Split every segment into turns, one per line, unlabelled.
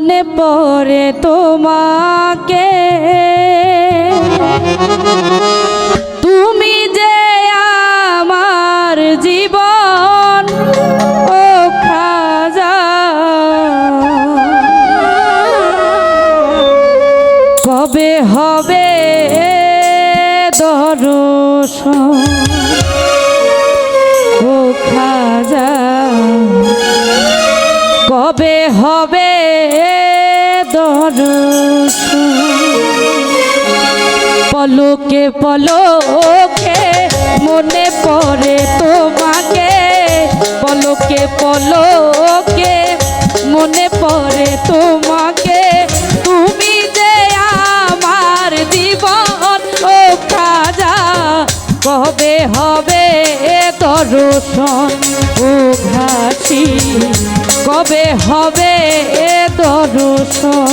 মনে পড়ে তোমাকে। তুমি যে আমার জীবন, ও খাজা। কবে হবে দর্শন? ও খাজা। কবে হবে দর্শন পলকে পলকে, মনে পড়ে তোমাকে। পলকে পলকে, মনে পড়ে তোমাকে। তুমি যে আমার জীবন, ও খাজা কবে হবে দর্শন? ও ঘাসি, কবে হবে দর্শন।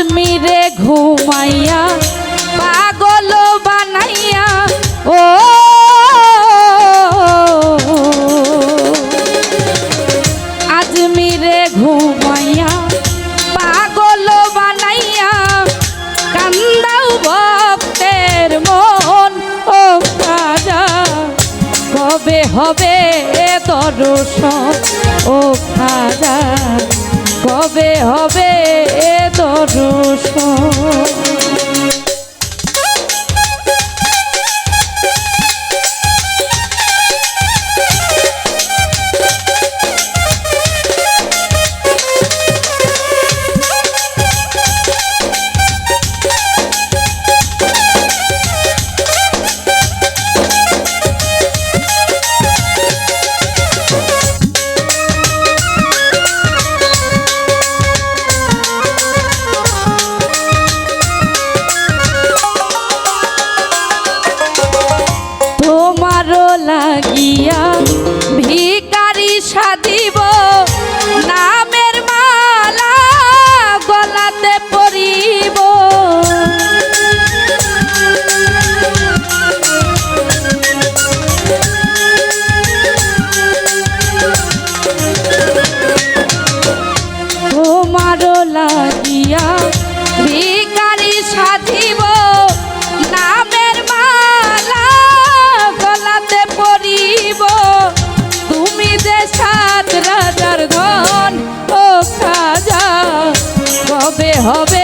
আজমিরে ঘুমাইয়া পাগল বানাইয়া, ও আজমিরে ঘুমাইয়া পাগল বানাইয়া কান্দাও ভক্তের মন, ও রাজা, কবে হবে দর্শন, ও খাজা কবে হবে এ দর্শন লাগিয়া ভিকারি সাজিব নামের মালা গলাতে পরিব। তোমারও লাগিয়া ভিকারি সাত রাজার ধন ও খাজা কবে হবে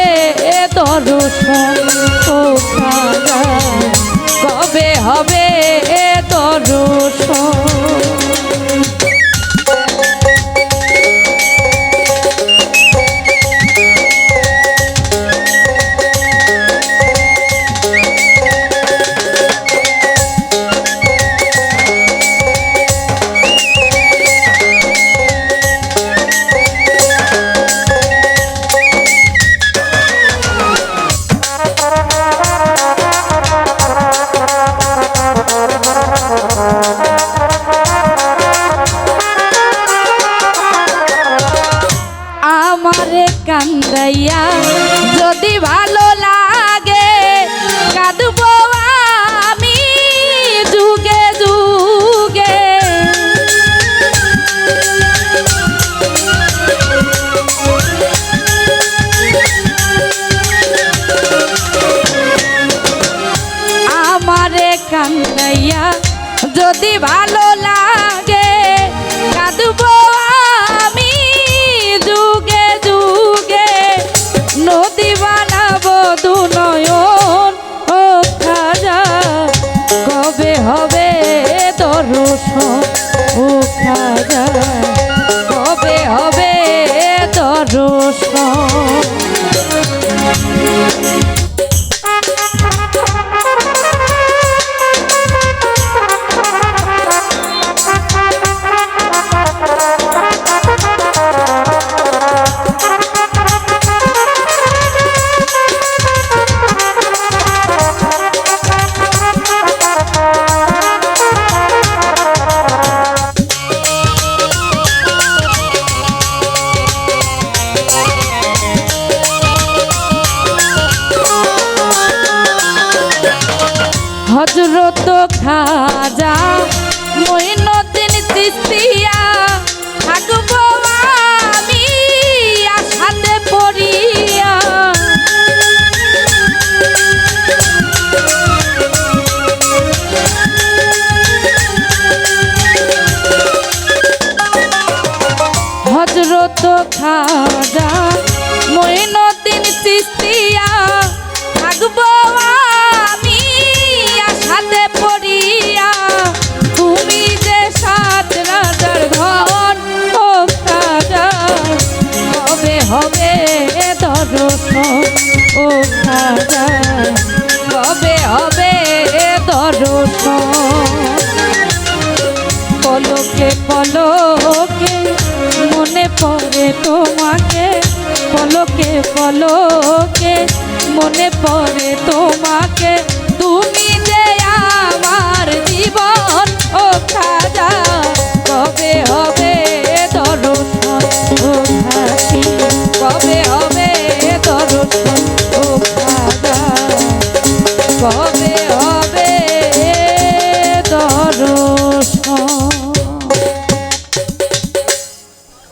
সা খাজা পড়ে তোমাকে